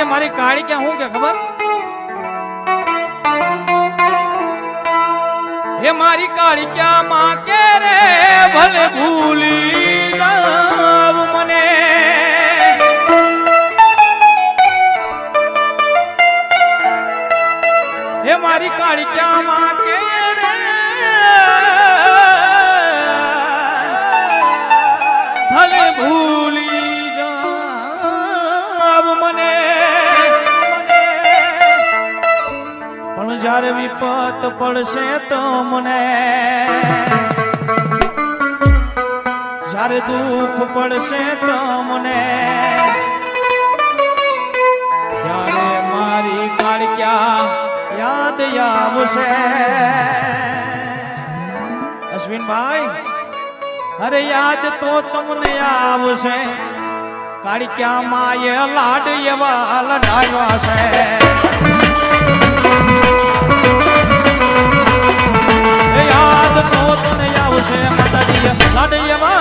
કે મારી કાળી ક્યાં હું કે ખબર હે મારી કાળી ક્યાં માં કે રે ભલે ભૂલી જાવ મને હે મારી કાળી ક્યાં માં કે રે ભલે ભૂલી જ્યારે વિપત પડશે તો મને જ્યારે દુઃખ પડશે તો મને ત્યારે મારી કાળક્યા યાદ આવશે અશ્વિનભાઈ અરે યાદ તો તમને આવશે કાળક્યા માએ લાડ એવા લડાવ્યા છે Adiyama